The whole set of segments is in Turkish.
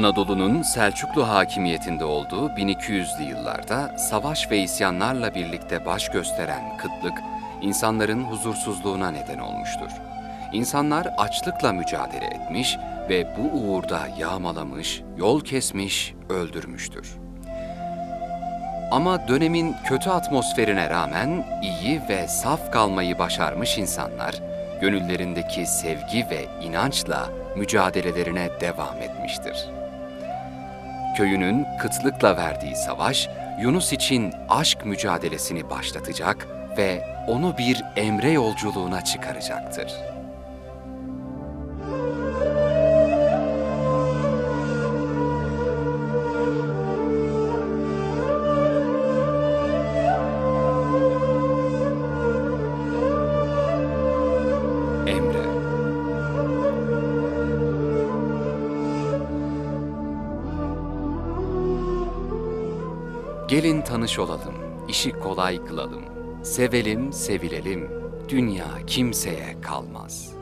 Anadolu'nun Selçuklu hakimiyetinde olduğu 1200'lü yıllarda savaş ve isyanlarla birlikte baş gösteren kıtlık, insanların huzursuzluğuna neden olmuştur. İnsanlar açlıkla mücadele etmiş ve bu uğurda yağmalamış, yol kesmiş, öldürmüştür. Ama dönemin kötü atmosferine rağmen iyi ve saf kalmayı başarmış insanlar, gönüllerindeki sevgi ve inançla mücadelelerine devam etmiştir. Köyünün kıtlıkla verdiği savaş, Yunus için aşk mücadelesini başlatacak ve onu bir emre yolculuğuna çıkaracaktır. Gelin tanış olalım, işi kolay kılalım. Sevelim, sevilelim, dünya kimseye kalmaz.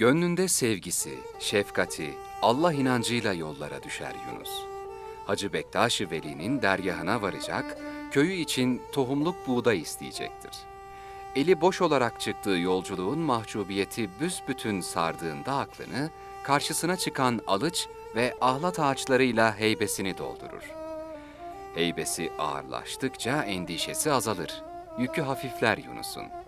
Gönlünde sevgisi, şefkati, Allah inancıyla yollara düşer Yunus. Hacı Bektaş-ı Veli'nin dergahına varacak, köyü için tohumluk buğday isteyecektir. Eli boş olarak çıktığı yolculuğun mahcubiyeti büsbütün sardığında aklını, karşısına çıkan alıç ve ahlat ağaçlarıyla heybesini doldurur. Heybesi ağırlaştıkça endişesi azalır. Yükü hafifler Yunus'un.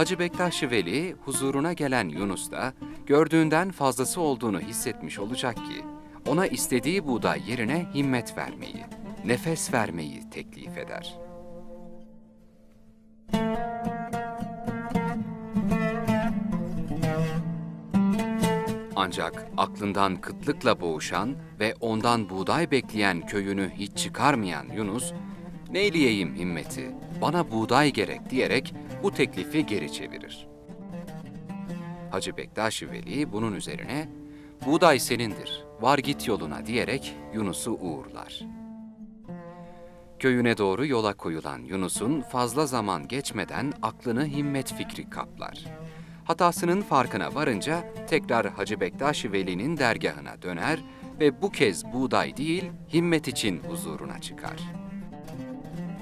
Hacı Bektaş Veli huzuruna gelen Yunus da gördüğünden fazlası olduğunu hissetmiş olacak ki ona istediği buğday yerine himmet vermeyi, nefes vermeyi teklif eder. Ancak aklından kıtlıkla boğuşan ve ondan buğday bekleyen köyünü hiç çıkarmayan Yunus, neyleyeyim himmeti, bana buğday gerek diyerek bu teklifi geri çevirir. Hacı Bektaş Veli bunun üzerine, buğday senindir, var git yoluna diyerek Yunus'u uğurlar. Köyüne doğru yola koyulan Yunus'un fazla zaman geçmeden aklını himmet fikri kaplar. Hatasının farkına varınca tekrar Hacı Bektaş Veli'nin dergahına döner ve bu kez buğday değil, himmet için huzuruna çıkar.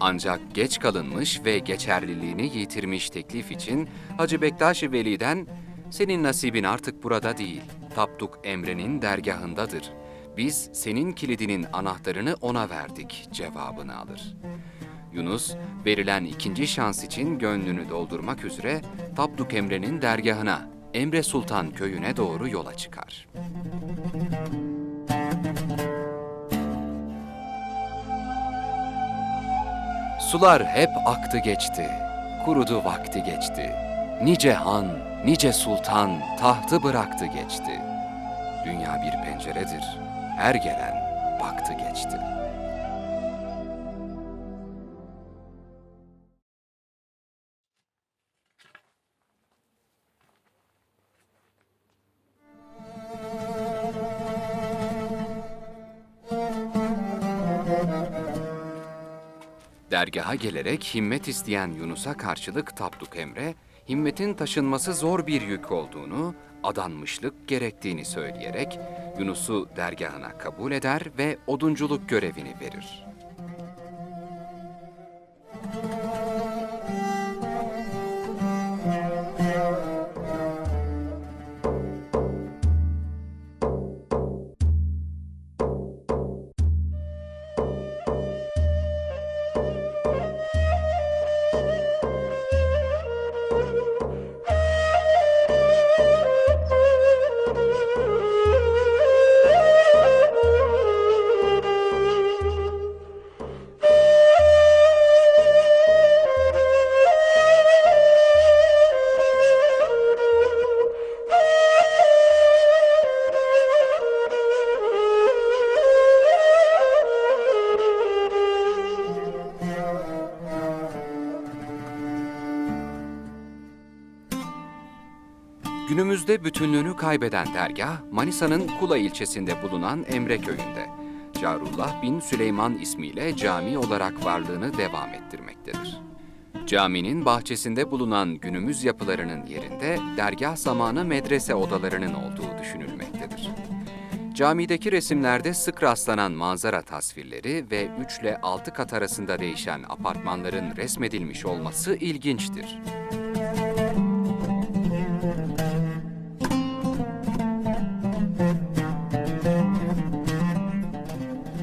Ancak geç kalınmış ve geçerliliğini yitirmiş teklif için Hacı Bektaş Veli'den senin nasibin artık burada değil, Tapduk Emre'nin dergahındadır. Biz senin kilidinin anahtarını ona verdik cevabını alır. Yunus, verilen ikinci şans için gönlünü doldurmak üzere Tapduk Emre'nin dergahına, Emre Sultan köyüne doğru yola çıkar. Sular hep aktı geçti, kurudu vakti geçti. Nice han, nice sultan tahtı bıraktı geçti. Dünya bir penceredir, her gelen baktı geçti. Dergaha gelerek himmet isteyen Yunus'a karşılık Tapduk Emre, himmetin taşınması zor bir yük olduğunu, adanmışlık gerektiğini söyleyerek Yunus'u dergahına kabul eder ve odunculuk görevini verir. Günümüzde bütünlüğünü kaybeden dergah, Manisa'nın Kula ilçesinde bulunan Emre köyünde. Carullah bin Süleyman ismiyle cami olarak varlığını devam ettirmektedir. Caminin bahçesinde bulunan günümüz yapılarının yerinde dergah zamanı medrese odalarının olduğu düşünülmektedir. Camideki resimlerde sık rastlanan manzara tasvirleri ve 3 ile 6 kat arasında değişen apartmanların resmedilmiş olması ilginçtir.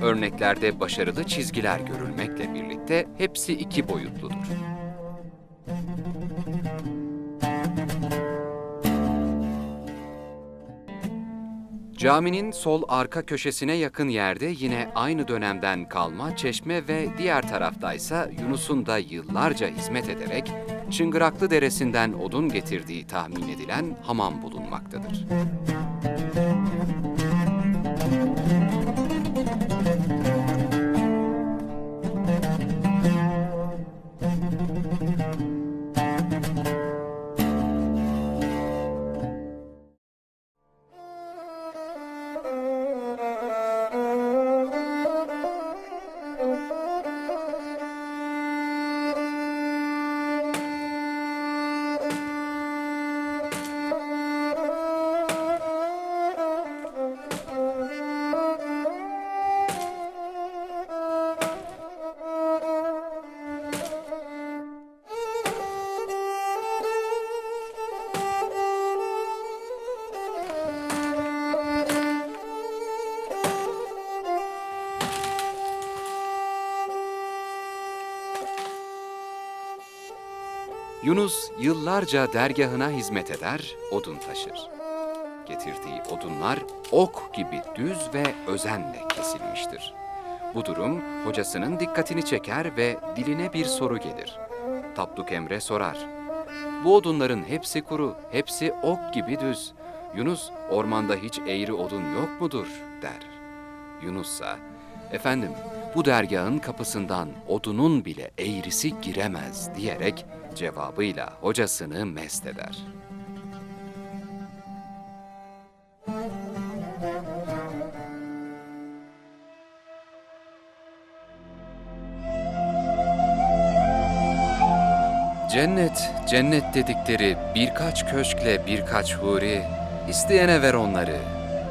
Örneklerde başarılı çizgiler görülmekle birlikte hepsi iki boyutludur. Caminin sol arka köşesine yakın yerde yine aynı dönemden kalma çeşme ve diğer taraftaysa Yunus'un da yıllarca hizmet ederek Çıngıraklı Deresi'nden odun getirdiği tahmin edilen hamam bulunmaktadır. Yunus yıllarca dergahına hizmet eder, odun taşır. Getirdiği odunlar ok gibi düz ve özenle kesilmiştir. Bu durum hocasının dikkatini çeker ve diline bir soru gelir. Tapduk Emre sorar. Bu odunların hepsi kuru, hepsi ok gibi düz. Yunus, ormanda hiç eğri odun yok mudur? der. Yunus'a, efendim bu dergahın kapısından odunun bile eğrisi giremez diyerek cevabıyla hocasını mest eder. Cennet, cennet dedikleri birkaç köşkle birkaç huri, isteyene ver onları,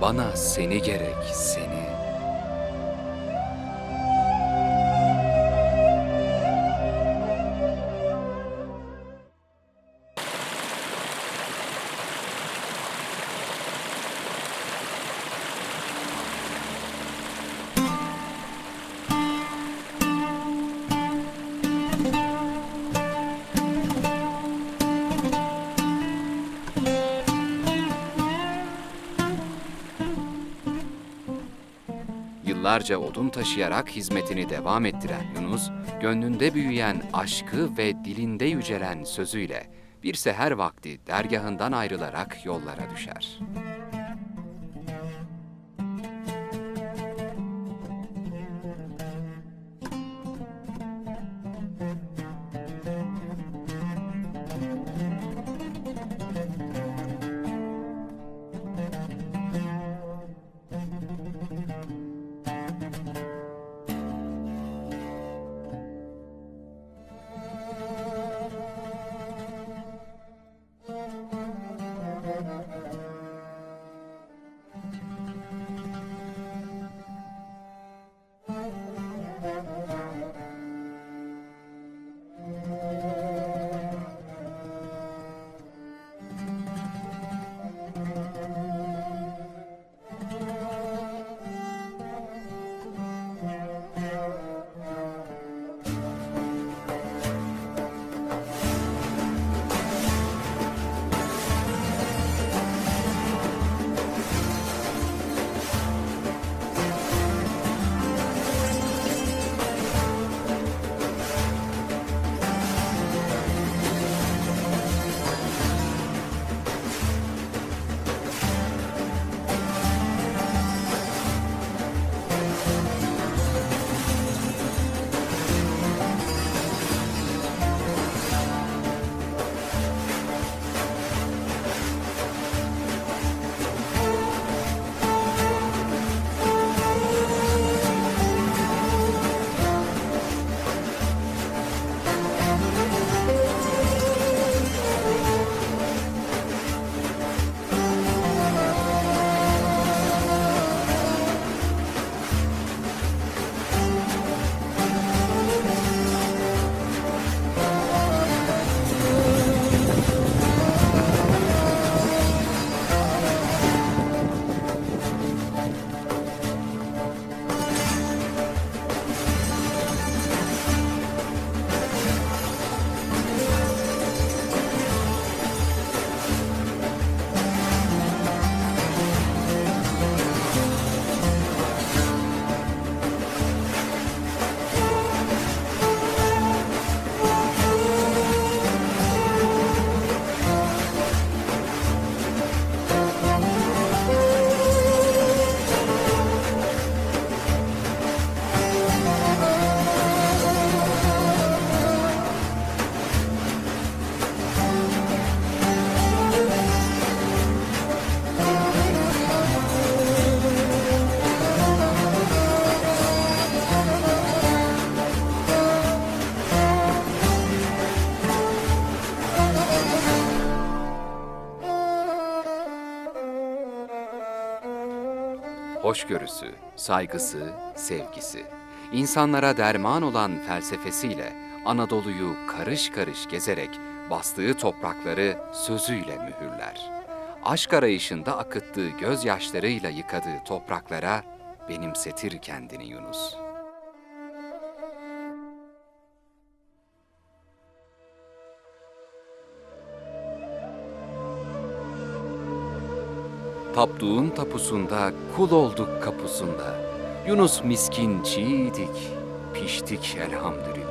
bana seni gerek, seni. Yıllarca odun taşıyarak hizmetini devam ettiren Yunus, gönlünde büyüyen aşkı ve dilinde yücelen sözüyle bir seher vakti dergahından ayrılarak yollara düşer. Hoşgörüsü, saygısı, sevgisi, insanlara derman olan felsefesiyle Anadolu'yu karış karış gezerek bastığı toprakları sözüyle mühürler. Aşk arayışında akıttığı gözyaşlarıyla yıkadığı topraklara benimsetir kendini Yunus. Tapduğun tapusunda, kul olduk kapusunda. Yunus miskin çiğdik, piştik elhamdülillah.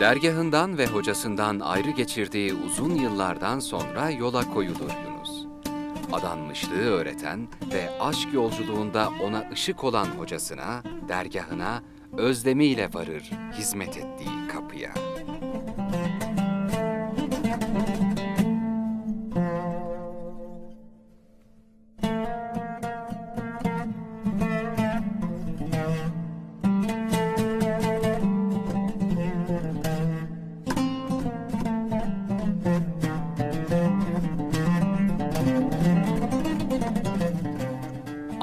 Dergahından ve hocasından ayrı geçirdiği uzun yıllardan sonra yola koyulur Yunus. Adanmışlığı öğreten ve aşk yolculuğunda ona ışık olan hocasına, dergahına özlemiyle varır hizmet ettiği kapıya.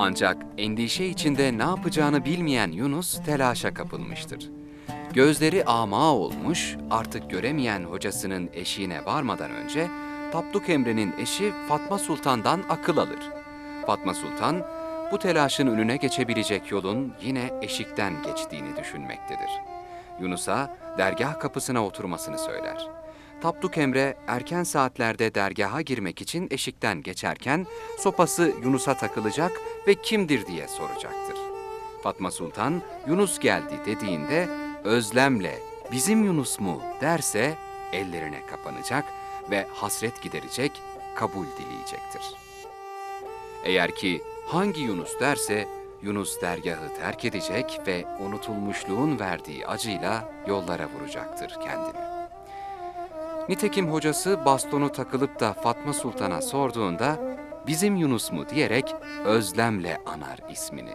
Ancak endişe içinde ne yapacağını bilmeyen Yunus telaşa kapılmıştır. Gözleri ama olmuş, artık göremeyen hocasının eşiğine varmadan önce Tapduk Emre'nin eşi Fatma Sultan'dan akıl alır. Fatma Sultan, bu telaşın önüne geçebilecek yolun yine eşikten geçtiğini düşünmektedir. Yunus'a dergah kapısına oturmasını söyler. Tapduk Emre erken saatlerde dergaha girmek için eşikten geçerken sopası Yunus'a takılacak ve kimdir diye soracaktır. Fatma Sultan Yunus geldi dediğinde özlemle bizim Yunus mu derse ellerine kapanacak ve hasret giderecek, kabul dileyecektir. Eğer ki hangi Yunus derse Yunus dergahı terk edecek ve unutulmuşluğun verdiği acıyla yollara vuracaktır kendini. Nitekim hocası bastonu takılıp da Fatma Sultan'a sorduğunda bizim Yunus mu diyerek özlemle anar ismini.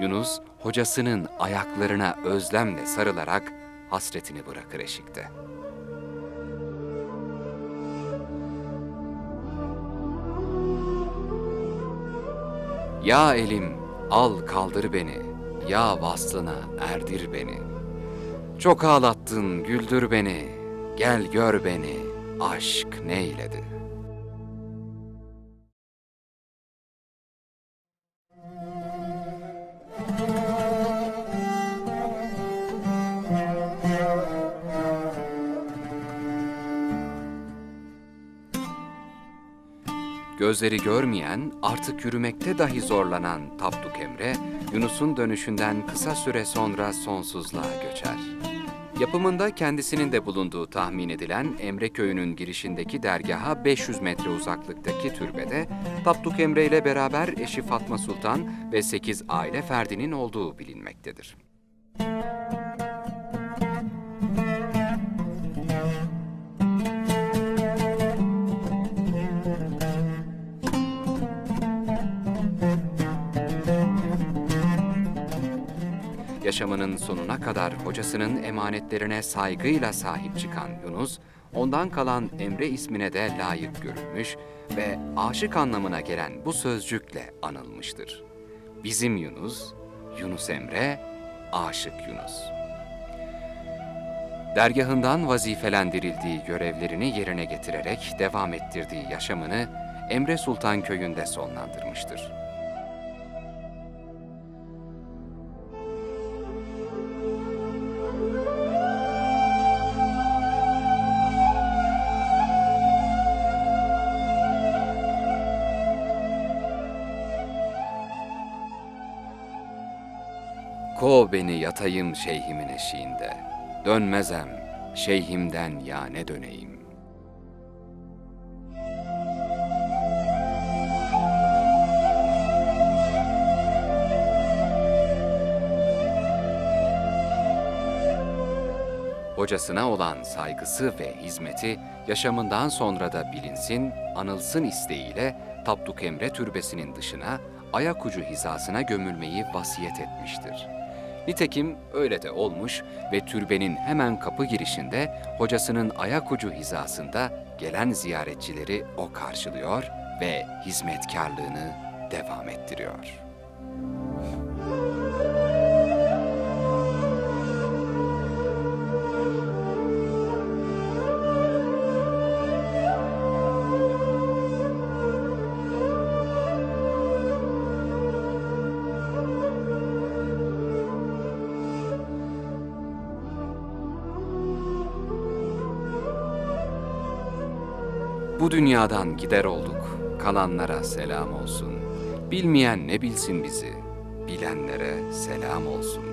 Yunus hocasının ayaklarına özlemle sarılarak hasretini bırakır eşikte. Ya elim al kaldır beni, ya vaslına erdir beni. Çok ağlattın güldür beni, gel gör beni, aşk neyledi? Gözleri görmeyen, artık yürümekte dahi zorlanan Tapduk Emre, Yunus'un dönüşünden kısa süre sonra sonsuzluğa göçer. Yapımında kendisinin de bulunduğu tahmin edilen Emre Köyü'nün girişindeki dergaha 500 metre uzaklıktaki türbede Tapduk Emre ile beraber eşi Fatma Sultan ve 8 aile ferdinin olduğu bilinmektedir. Yaşamının sonuna kadar hocasının emanetlerine saygıyla sahip çıkan Yunus, ondan kalan Emre ismine de layık görülmüş ve aşık anlamına gelen bu sözcükle anılmıştır. Bizim Yunus, Yunus Emre, Aşık Yunus. Dergahından vazifelendirildiği görevlerini yerine getirerek devam ettirdiği yaşamını Emre Sultan köyünde sonlandırmıştır. Beni yatayım şeyhimin eşiğinde. Dönmezem şeyhimden ya ne döneyim. Hocasına olan saygısı ve hizmeti yaşamından sonra da bilinsin, anılsın isteğiyle Tapduk Emre Türbesi'nin dışına ayak ucu hizasına gömülmeyi vasiyet etmiştir. Nitekim öyle de olmuş ve türbenin hemen kapı girişinde hocasının ayak ucu hizasında gelen ziyaretçileri o karşılıyor ve hizmetkarlığını devam ettiriyor. Bu dünyadan gider olduk, kalanlara selam olsun. Bilmeyen ne bilsin bizi, bilenlere selam olsun.